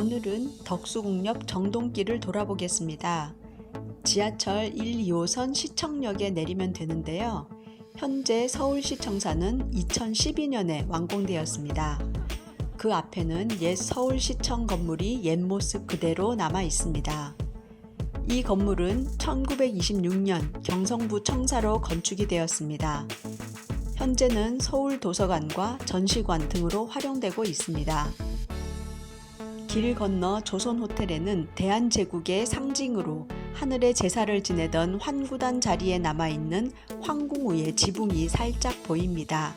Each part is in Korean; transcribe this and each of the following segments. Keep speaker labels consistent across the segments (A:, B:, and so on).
A: 오늘은 덕수궁역 정동길을 돌아보겠습니다. 지하철 1, 2호선 시청역에 내리면 되는데요. 현재 서울시청사는 2012년에 완공되었습니다. 그 앞에는 옛 서울시청 건물이 옛 모습 그대로 남아 있습니다. 이 건물은 1926년 경성부 청사로 건축이 되었습니다. 현재는 서울도서관과 전시관 등으로 활용되고 있습니다. 길 건너 조선 호텔에는 대한제국의 상징으로 하늘의 제사를 지내던 환구단 자리에 남아있는 황궁우의 지붕이 살짝 보입니다.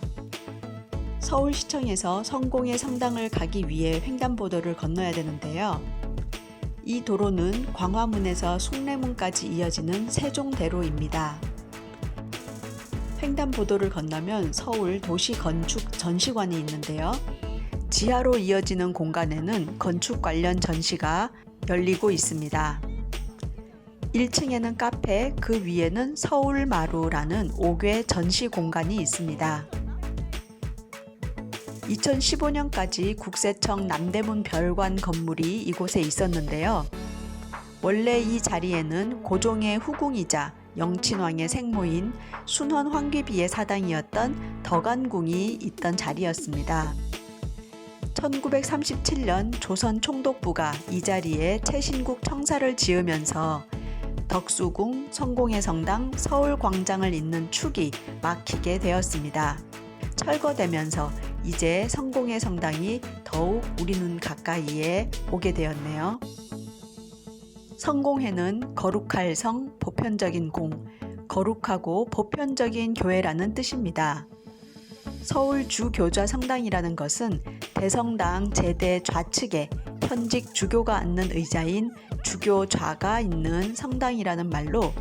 A: 서울시청에서 성공의 성당을 가기 위해 횡단보도를 건너야 되는데요. 이 도로는 광화문에서 숭례문까지 이어지는 세종대로입니다. 횡단보도를 건너면 서울 도시건축 전시관이 있는데요. 지하로 이어지는 공간에는 건축 관련 전시가 열리고 있습니다. 1층에는 카페, 그 위에는 서울마루라는 5개 전시 공간이 있습니다. 2015년까지 국세청 남대문 별관 건물이 이곳에 있었는데요. 원래 이 자리에는 고종의 후궁이자 영친왕의 생모인 순헌 황귀비의 사당이었던 덕안궁이 있던 자리였습니다. 1937년 조선 총독부가 이 자리에 최신국 청사를 지으면서 덕수궁, 성공의 성당, 서울광장을 잇는 축이 막히게 되었습니다. 철거되면서 이제 성공의 성당이 더욱 우리 눈 가까이에 오게 되었네요. 성공회는 거룩할 성, 보편적인 공, 거룩하고 보편적인 교회라는 뜻입니다. 서울 주교좌 성당이라는 것은 대성당 제대 좌측에 현직 주교가 앉는 의자인 주교좌가 있는 성당이라는 말로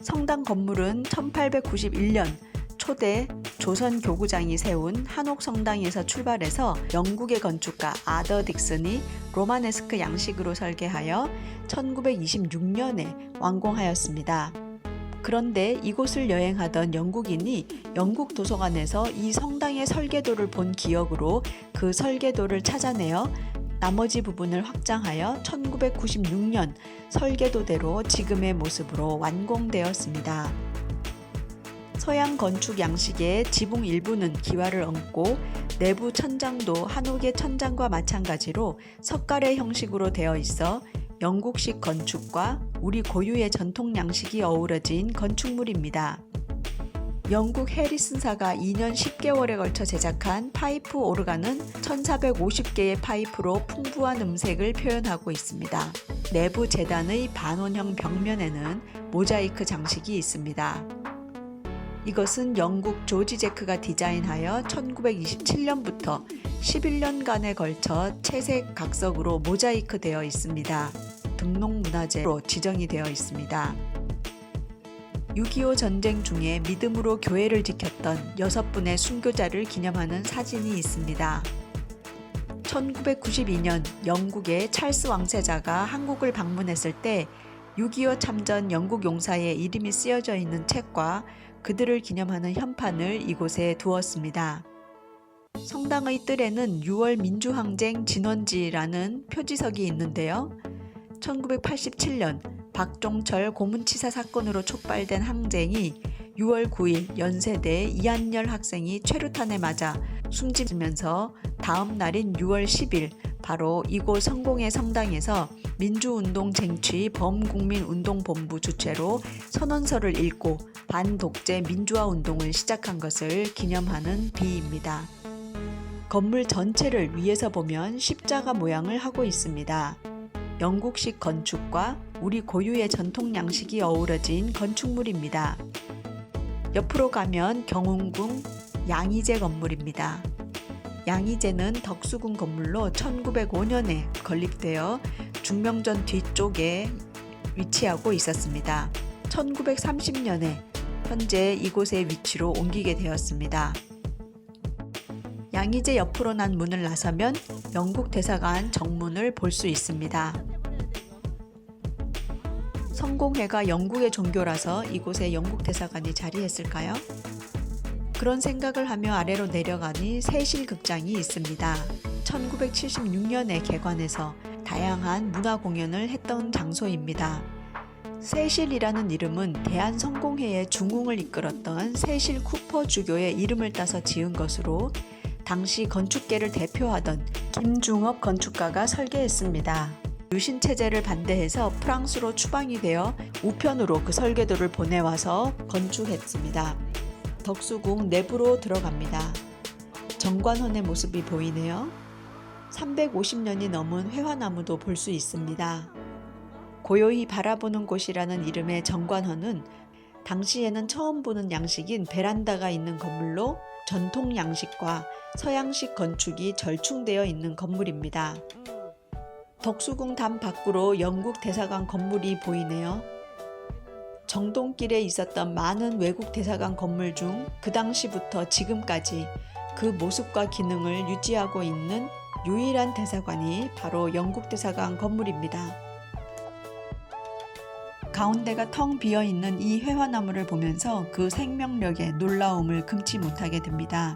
A: 성당 건물은 1891년 초대 조선 교구장이 세운 한옥 성당에서 출발해서 영국의 건축가 아더 딕슨이 로마네스크 양식으로 설계하여 1926년에 완공하였습니다. 그런데 이곳을 여행하던 영국인이 영국 도서관에서 이 성당의 설계도를 본 기억으로 그 설계도를 찾아내어 나머지 부분을 확장하여 1996년 설계도대로 지금의 모습으로 완공되었습니다. 서양 건축 양식의 지붕 일부는 기와를 얹고 내부 천장도 한옥의 천장과 마찬가지로 석가래 형식으로 되어 있어 영국식 건축과 우리 고유의 전통 양식이 어우러진 건축물입니다. 영국 해리슨사가 2년 10개월에 걸쳐 제작한 파이프 오르간은 1450개의 파이프로 풍부한 음색을 표현하고 있습니다. 내부 재단의 반원형 벽면에는 모자이크 장식이 있습니다. 이것은 영국 조지 제크가 디자인하여 1927년부터 11년간에 걸쳐 채색 각석으로 모자이크 되어 있습니다. 등록문화재로 지정이 되어 있습니다. 6.25 전쟁 중에 믿음으로 교회를 지켰던 여섯 분의 순교자를 기념하는 사진이 있습니다. 1992년 영국의 찰스 왕세자가 한국을 방문했을 때 6.25 참전 영국 용사의 이름이 쓰여져 있는 책과 그들을 기념하는 현판을 이곳에 두었습니다. 성당의 뜰에는 6월 민주항쟁 진원지라는 표지석이 있는데요. 1987년 박종철 고문치사 사건으로 촉발된 항쟁이 6월 9일 연세대 이한열 학생이 최루탄에 맞아 숨지면서 다음 날인 6월 10일 바로 이곳 성공의 성당에서 민주운동 쟁취 범국민운동본부 주최로 선언서를 읽고 반독재 민주화 운동을 시작한 것을 기념하는 비입니다. 건물 전체를 위에서 보면 십자가 모양을 하고 있습니다. 영국식 건축과 우리 고유의 전통 양식이 어우러진 건축물입니다. 옆으로 가면 경운궁 양이제 건물입니다. 양이제는 덕수궁 건물로 1905년에 건립되어 중명전 뒤쪽에 위치하고 있었습니다. 1930년에 현재 이곳의 위치로 옮기게 되었습니다. 양이제 옆으로 난 문을 나서면 영국 대사관 정문을 볼 수 있습니다. 성공회가 영국의 종교라서 이곳에 영국 대사관이 자리했을까요? 그런 생각을 하며 아래로 내려가니 세실 극장이 있습니다. 1976년에 개관해서 다양한 문화 공연을 했던 장소입니다. 세실이라는 이름은 대한성공회의 중흥을 이끌었던 세실 쿠퍼 주교의 이름을 따서 지은 것으로 당시 건축계를 대표하던 김중업 건축가가 설계했습니다. 유신 체제를 반대해서 프랑스로 추방이 되어 우편으로 그 설계도를 보내와서 건축했습니다. 덕수궁 내부로 들어갑니다. 정관원의 모습이 보이네요. 350년이 넘은 회화나무도 볼 수 있습니다. 고요히 바라보는 곳이라는 이름의 정관원은 당시에는 처음 보는 양식인 베란다가 있는 건물로 전통 양식과 서양식 건축이 절충되어 있는 건물입니다. 덕수궁 담 밖으로 영국 대사관 건물이 보이네요. 정동길에 있었던 많은 외국 대사관 건물 중 그 당시부터 지금까지 그 모습과 기능을 유지하고 있는 유일한 대사관이 바로 영국 대사관 건물입니다. 가운데가 텅 비어 있는 이 회화나무를 보면서 그 생명력의 놀라움을 금치 못하게 됩니다.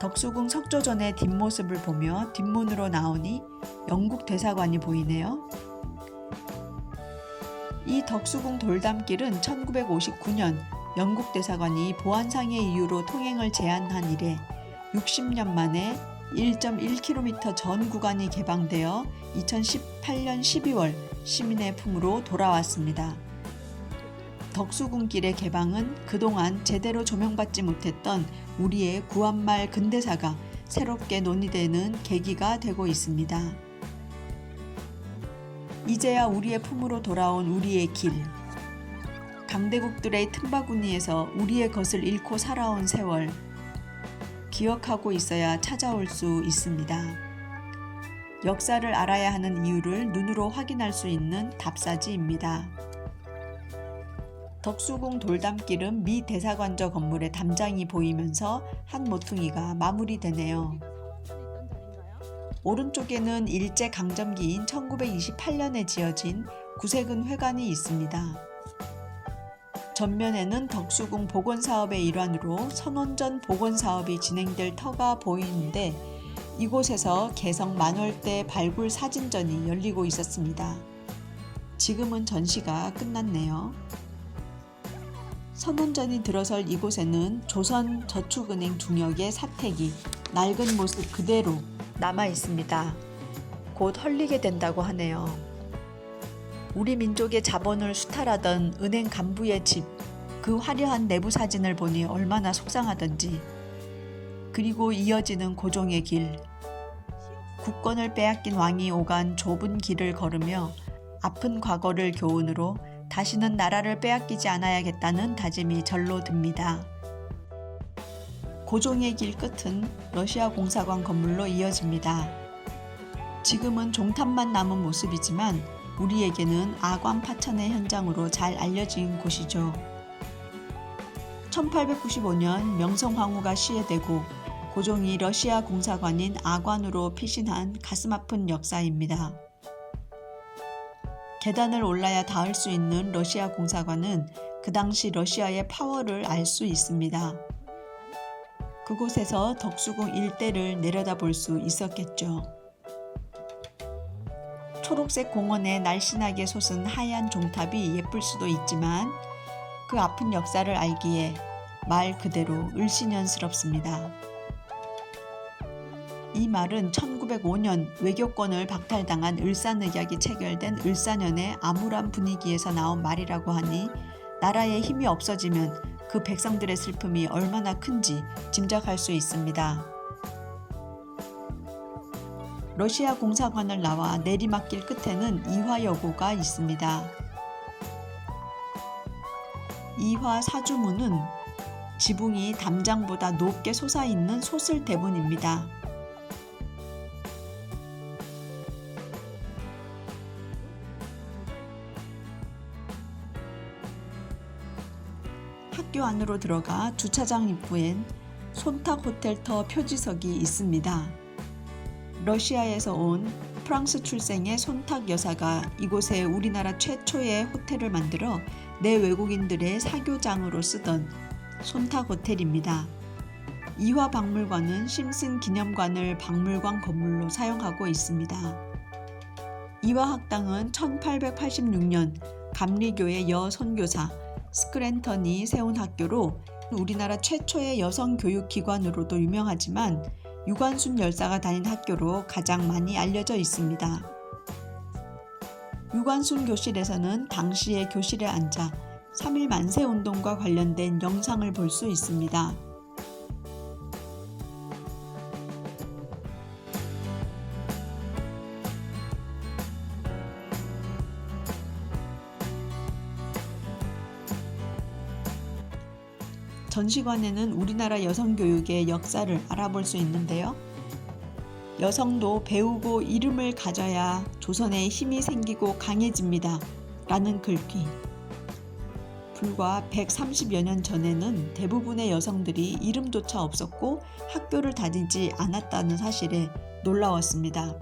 A: 덕수궁 석조전의 뒷모습을 보며 뒷문으로 나오니 영국 대사관이 보이네요. 이 덕수궁 돌담길은 1959년 영국 대사관이 보안상의 이유로 통행을 제한한 이래 60년 만에 1.1km 전 구간이 개방되어 2018년 12월 시민의 품으로 돌아왔습니다. 덕수궁길의 개방은 그동안 제대로 조명받지 못했던 우리의 구한말 근대사가 새롭게 논의되는 계기가 되고 있습니다. 이제야 우리의 품으로 돌아온 우리의 길. 강대국들의 틈바구니에서 우리의 것을 잃고 살아온 세월. 기억하고 있어야 찾아올 수 있습니다. 역사를 알아야 하는 이유를 눈으로 확인할 수 있는 답사지입니다. 덕수궁 돌담길은 미 대사관저 건물의 담장이 보이면서 한 모퉁이가 마무리되네요. 오른쪽에는 일제 강점기인 1928년에 지어진 구색은 회관이 있습니다. 전면에는 덕수궁 복원 사업의 일환으로 선원전 복원 사업이 진행될 터가 보이는데 이곳에서 개성 만월대 발굴 사진전이 열리고 있었습니다. 지금은 전시가 끝났네요. 선원전이 들어설 이곳에는 조선 저축은행 중역의 사택이 낡은 모습 그대로 남아 있습니다. 곧 헐리게 된다고 하네요. 우리 민족의 자본을 수탈하던 은행 간부의 집, 그 화려한 내부 사진을 보니 얼마나 속상하던지. 그리고 이어지는 고종의 길. 국권을 빼앗긴 왕이 오간 좁은 길을 걸으며 아픈 과거를 교훈으로 다시는 나라를 빼앗기지 않아야겠다는 다짐이 절로 듭니다. 고종의 길 끝은 러시아 공사관 건물로 이어집니다. 지금은 종탑만 남은 모습이지만 우리에게는 아관 파천의 현장으로 잘 알려진 곳이죠. 1895년 명성황후가 시해되고 고종이 러시아 공사관인 아관으로 피신한 가슴 아픈 역사입니다. 계단을 올라야 닿을 수 있는 러시아 공사관은 그 당시 러시아의 파워를 알 수 있습니다. 그곳에서 덕수궁 일대를 내려다볼 수 있었겠죠. 초록색 공원에 날씬하게 솟은 하얀 종탑이 예쁠 수도 있지만 그 아픈 역사를 알기에 말 그대로 을씨년스럽습니다. 이 말은 1905년 외교권을 박탈당한 을사늑약이 체결된 을사년의 암울한 분위기에서 나온 말이라고 하니 나라의 힘이 없어지면 그 백성들의 슬픔이 얼마나 큰지 짐작할 수 있습니다. 러시아 공사관을 나와 내리막길 끝에는 이화여고가 있습니다. 이화 사주문은 지붕이 담장보다 높게 솟아있는 솟을 대문입니다. 학교 안으로 들어가 주차장 입구엔 손탁 호텔터 표지석이 있습니다. 러시아에서 온 프랑스 출생의 손탁 여사가 이곳에 우리나라 최초의 호텔을 만들어 내 외국인들의 사교장으로 쓰던 손탁 호텔입니다. 이화 박물관은 심슨 기념관을 박물관 건물로 사용하고 있습니다. 이화 학당은 1886년 감리교의 여선교사 스크랜턴이 세운 학교로 우리나라 최초의 여성 교육 기관으로도 유명하지만 유관순 열사가 다닌 학교로 가장 많이 알려져 있습니다. 유관순 교실에서는 당시의 교실에 앉아 3일 만세 운동과 관련된 영상을 볼 수 있습니다. 전시관에는 우리나라 여성 교육의 역사를 알아볼 수 있는데요. 여성도 배우고 이름을 가져야 조선에 힘이 생기고 강해집니다. 라는 글귀. 불과 130여 년 전에는 대부분의 여성들이 이름조차 없었고 학교를 다니지 않았다는 사실에 놀라웠습니다.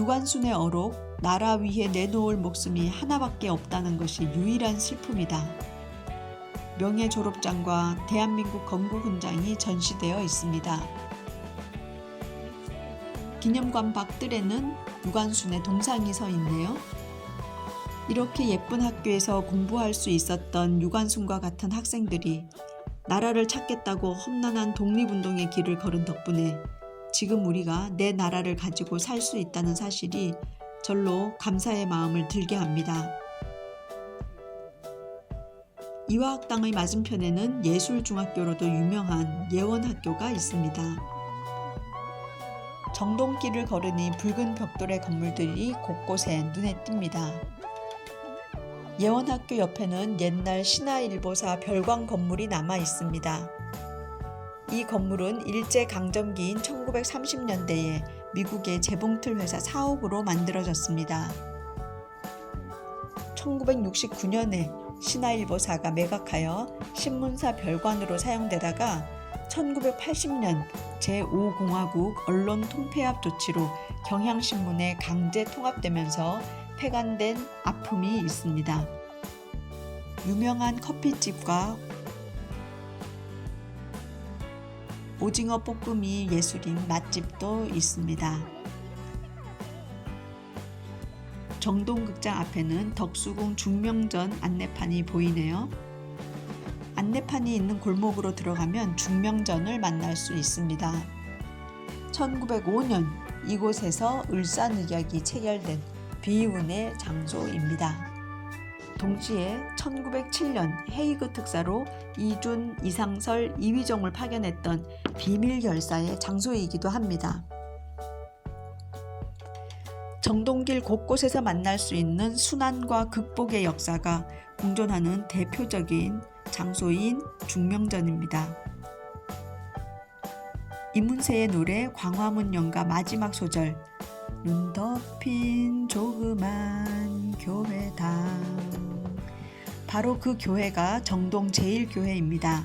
A: 유관순의 어록, 나라 위해 내놓을 목숨이 하나밖에 없다는 것이 유일한 슬픔이다. 명예 졸업장과 대한민국 건국 훈장이 전시되어 있습니다. 기념관 밖들에는 유관순의 동상이 서 있네요. 이렇게 예쁜 학교에서 공부할 수 있었던 유관순과 같은 학생들이 나라를 찾겠다고 험난한 독립운동의 길을 걸은 덕분에 지금 우리가 내 나라를 가지고 살 수 있다는 사실이 절로 감사의 마음을 들게 합니다. 이화학당의 맞은편에는 예술중학교로도 유명한 예원학교가 있습니다. 정동길을 걸으니 붉은 벽돌의 건물들이 곳곳에 눈에 띕니다. 예원학교 옆에는 옛날 신하일보사 별광 건물이 남아 있습니다. 이 건물은 일제강점기인 1930년대에 미국의 재봉틀 회사 사옥으로 만들어졌습니다. 1969년에 신하일보사가 매각하여 신문사 별관으로 사용되다가 1980년 제5공화국 언론 통폐합 조치로 경향신문에 강제 통합되면서 폐간된 아픔이 있습니다. 유명한 커피집과 오징어 볶음이 예술인 맛집도 있습니다. 정동극장 앞에는 덕수궁 중명전 안내판이 보이네요. 안내판이 있는 골목으로 들어가면 중명전을 만날 수 있습니다. 1905년 이곳에서 을산의학이 체결된 비운의 장소입니다. 동시에 1907년 헤이그 특사로 이준, 이상설, 이휘종을 파견했던 비밀 결사의 장소이기도 합니다. 정동길 곳곳에서 만날 수 있는 순환과 극복의 역사가 공존하는 대표적인 장소인 중명전입니다. 이문세의 노래 광화문 연가 마지막 소절 눈 덮인 조그만 교회당 바로 그 교회가 정동 제일교회입니다.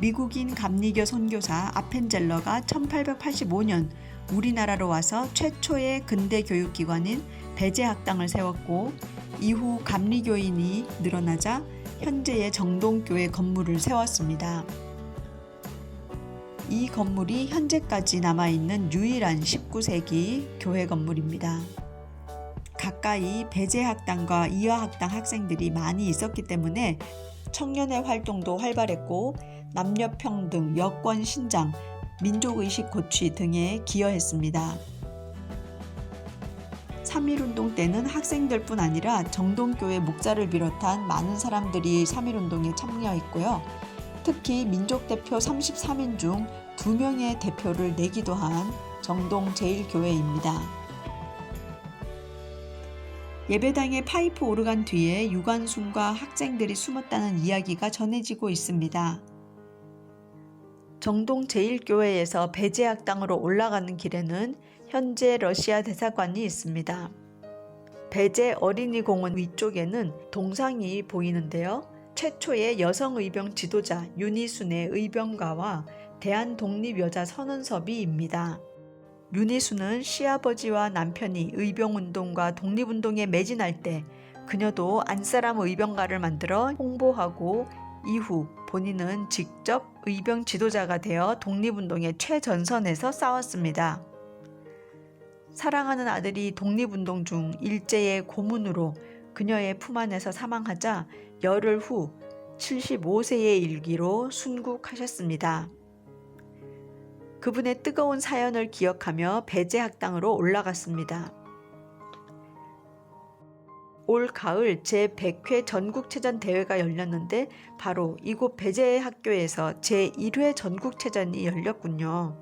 A: 미국인 감리교 선교사 아펜젤러가 1885년 우리나라로 와서 최초의 근대 교육기관인 배제학당을 세웠고 이후 감리교인이 늘어나자 현재의 정동교회 건물을 세웠습니다. 이 건물이 현재까지 남아있는 유일한 19세기 교회 건물입니다. 가까이 배제학당과 이화학당 학생들이 많이 있었기 때문에 청년의 활동도 활발했고 남녀평등, 여권 신장, 민족의식 고취 등에 기여했습니다. 3.1운동 때는 학생들뿐 아니라 정동교회 목사를 비롯한 많은 사람들이 3.1운동에 참여했고요. 특히 민족대표 33인 중 2명의 대표를 내기도 한 정동 제1교회입니다. 예배당의 파이프 오르간 뒤에 유관순과 학생들이 숨었다는 이야기가 전해지고 있습니다. 정동 제1교회에서 배제학당으로 올라가는 길에는 현재 러시아 대사관이 있습니다. 배제 어린이 공원 위쪽에는 동상이 보이는데요. 최초의 여성 의병 지도자 윤희순의 의병가와 대한독립여자 선언섭이입니다. 윤희수는 시아버지와 남편이 의병운동과 독립운동에 매진할 때 그녀도 안사람 의병가를 만들어 홍보하고 이후 본인은 직접 의병 지도자가 되어 독립운동의 최전선에서 싸웠습니다. 사랑하는 아들이 독립운동 중 일제의 고문으로 그녀의 품 안에서 사망하자 열흘 후 75세의 일기로 순국하셨습니다. 그분의 뜨거운 사연을 기억하며 배제학당으로 올라갔습니다. 올 가을 제100회 전국체전 대회가 열렸는데 바로 이곳 배제 학교에서 제1회 전국체전이 열렸군요.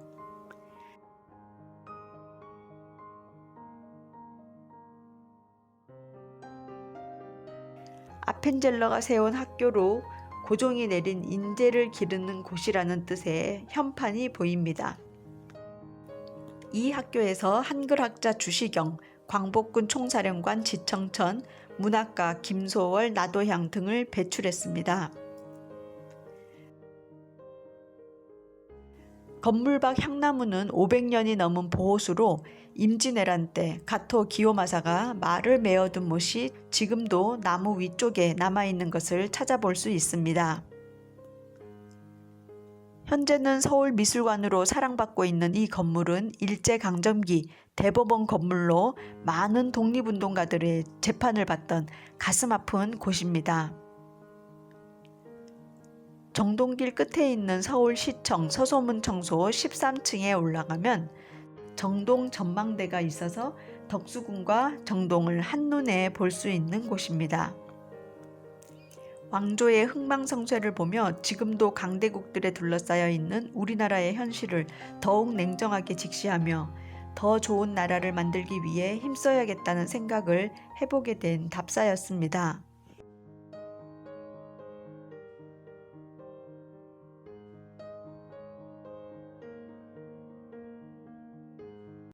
A: 아펜젤러가 세운 학교로 고종이 내린 인재를 기르는 곳이라는 뜻의 현판이 보입니다. 이 학교에서 한글학자 주시경, 광복군 총사령관 지청천, 문학가 김소월, 나도향 등을 배출했습니다. 건물 밖 향나무는 500년이 넘은 보호수로 임진왜란 때 가토 기요마사가 말을 메어둔 못이 지금도 나무 위쪽에 남아있는 것을 찾아볼 수 있습니다. 현재는 서울미술관으로 사랑받고 있는 이 건물은 일제강점기 대법원 건물로 많은 독립운동가들의 재판을 받던 가슴 아픈 곳입니다. 정동길 끝에 있는 서울시청 서소문청소 13층에 올라가면 정동 전망대가 있어서 덕수궁과 정동을 한눈에 볼 수 있는 곳입니다. 왕조의 흥망성쇠를 보며 지금도 강대국들에 둘러싸여 있는 우리나라의 현실을 더욱 냉정하게 직시하며 더 좋은 나라를 만들기 위해 힘써야겠다는 생각을 해보게 된 답사였습니다.